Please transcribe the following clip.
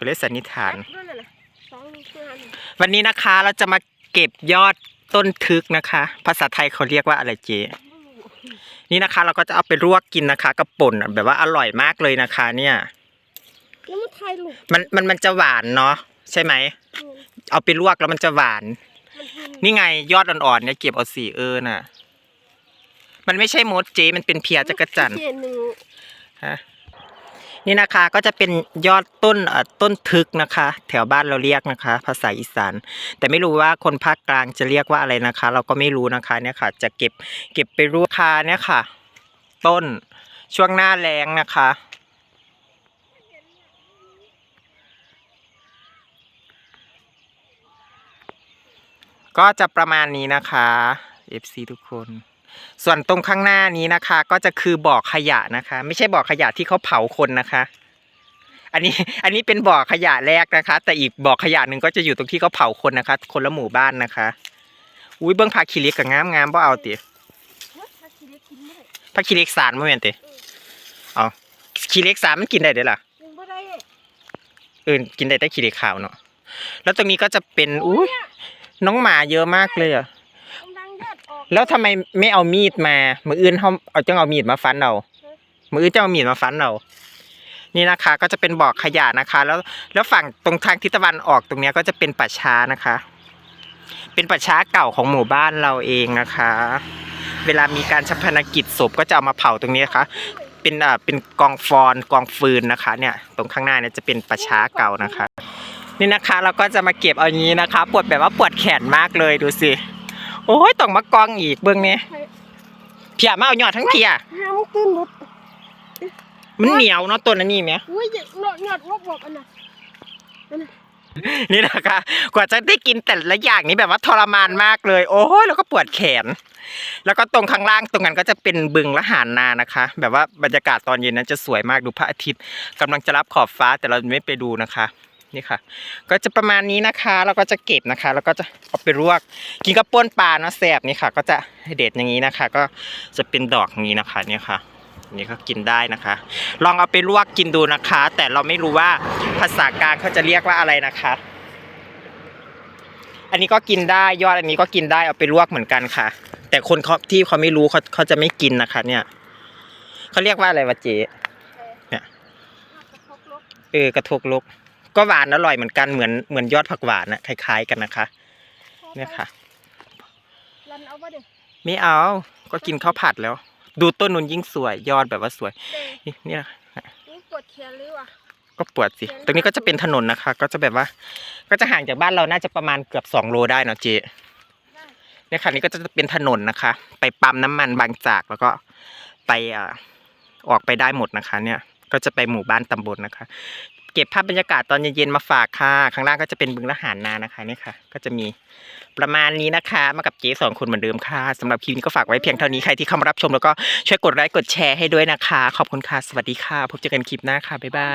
ก็เลยสันนิษฐานด้วยน่ะนะสองนี่คืออันนี้วันนี้นะคะเราจะมาเก็บยอดต้นทึกนะคะ ภาษาไทยเขาเรียกว่าอะไรเจไม่รู้นี่นะคะ เราก็จะเอาไปลวกกินนะคะกับป่นอะแบบว่าอร่อยมากเลยนะคะ เนี่ยแล้วมันไทยลูกมันมันมันจะหวานเนาะใช่ไหมอืมเอาไปลวกแล้วมันจะหวานมันกินนี่ไงยอดอ่อนๆเนี่ยเก็บเอาสีเออน่ะ มันไม่ใช่มดเจมันเป็นเพียจักรจันทร์เขียนหนึ่งฮะ นี่นะคะก็จะเป็นยอดต้นต้นทึกนะคะ แถวบ้านเราเรียกนะคะ ภาษาอีสาน แต่ไม่รู้ว่าคนภาคกลางจะเรียกว่าอะไรนะคะ เราก็ไม่รู้นะคะเนี่ยค่ะ จะเก็บเก็บไปรูคาเนี่ยค่ะ ต้นช่วงหน้าแรงนะคะ ก็จะประมาณนี้นะคะ FC ทุกคน ส่วนตรงข้างหน้านี้นะคะ ก็จะคือบ่อขยะนะคะ ไม่ใช่บ่อขยะที่เขาเผาคนนะคะ อันนี้อันนี้เป็นบ่อขยะแรกนะคะ แต่อีกบ่อขยะหนึ่งก็จะอยู่ตรงที่เขาเผาคนนะคะ คนละหมู่บ้านนะคะ อุ้ยเบิ้งผักขี้เหล็กกับงามงามๆบ่เอาติเฮ้ยถ้ากินได้กินไม่ได้ผักขี้เหล็กสารบ่แม่นติเอาขี้เหล็กสารมันกินได้เด้อล่ะกินไม่ได้เนี่ยเออกินได้แต่ขี้เหล็กขาวเนาะแล้วตรงนี้ก็จะเป็นอุ้ยน้องหมาเยอะมากเลยอะ แล้วทำไมไม่เอามีดมามืออื่นเขาเอาจังเอามีดมาฟันเอามืออื่นจะเอามีดมาฟันเอานี่นะคะ ก็จะเป็นบ่อขยะนะคะ แล้วแล้วฝั่งตรงทางทิศตะวันออกตรงเนี้ยก็จะเป็นป่าช้านะคะ เป็นป่าช้าเก่าของหมู่บ้านเราเองนะคะ เวลามีการชัพนกิจศพก็จะเอามาเผาตรงนี้นะคะเป็นอ่าเป็นกองฟอนกองฟืนนะคะ เนี่ย ตรงข้างหน้าเนี่ยจะเป็นป่าช้าเก่านะคะ นี่นะคะเราก็จะมาเก็บเอาอย่างนี้นะคะ ปวดแบบว่าปวดแขนมากเลยดูสิ อ้ยต้องมากองอีกเบื้องนี้เพียมาเอายอดทั้งเพียห้ามตื่นรถมันเหนียวเนาะตัวนั้นนี่ไหมอุ้ยหยอดหยอดวบวบอันน่ะนี่นะคะกว่าจะได้กินแต่ละอย่างนี้แบบว่าทรมานมากเลย โอ้ยแล้วก็ปวดแขน แล้วก็ตรงข้างล่างตรงนั้นก็จะเป็นบึงละหานนานะคะ แบบว่าบรรยากาศตอนเย็นนั้นจะสวยมากดูพระอาทิตย์กำลังจะรับขอบฟ้าแต่เราไม่ไปดูนะคะ นี่ค่ะ ก็จะประมาณนี้นะคะแล้วก็จะเก็บนะคะ แล้วก็จะเอาไปลวก กินกับป้นปลาเนาะแสบนี่ค่ะ ก็จะเด็ดอย่างนี้นะคะ ก็จะเป็นดอกอย่างนี้นะคะเนี่ยค่ะนี่ก็กินได้นะคะ ลองเอาไปลวกกินดูนะคะ แต่เราไม่รู้ว่าภาษากลางเขาจะเรียกว่าอะไรนะคะ อันนี้ก็กินได้ยอดอันนี้ก็กินได้เอาไปลวกเหมือนกันค่ะ แต่คนเขาที่เขาไม่รู้เขาเขาจะไม่กินนะคะ เนี่ยเขาเรียกว่าอะไรวะเจ๊กระทบรถเออกระทกลก ก็หวานอร่อยเหมือนกันเหมือนเหมือนยอดผักหวานนะคล้ายๆกันนะคะเนี่ยค่ะรันเอาปะเดี๋ยวไม่เอา ก็กินข้าวผัดแล้ว ดูต้นนุนยิ่งสวยยอดแบบว่าสวยเดี๋ยวนี่เนี่ยนี่ปวดแขนหรือวะก็ปวดสิ ตรงนี้ก็จะเป็นถนนนะคะ ก็จะแบบว่า ก็จะห่างจากบ้านเราน่าจะประมาณเกือบสองโลได้เนาะเจได้เนี่ยค่ะนี่ก็จะเป็นถนนนะคะ ไปปั๊มน้ำมันบางจากแล้วก็ไปอ่าออกไปได้หมดนะคะ เนี่ยก็จะไปหมู่บ้านตำบลนะคะ เก็บภาพบรรยากาศตอนเย็นๆมาฝากค่ะ ข้างล่างก็จะเป็นบึงละหารนานะคะนี่ค่ะ ก็จะมีประมาณนี้นะคะ มากับเจ๊สองคนเหมือนเดิมค่ะสำหรับคลิปนี้ก็ฝากไว้เพียงเท่านี้ใครที่เข้ามารับชมแล้วก็ช่วยกดไลค์กดแชร์ให้ด้วยนะคะ ขอบคุณค่ะ สวัสดีค่ะ พบเจอกันคลิปหน้าค่ะบ๊ายบาย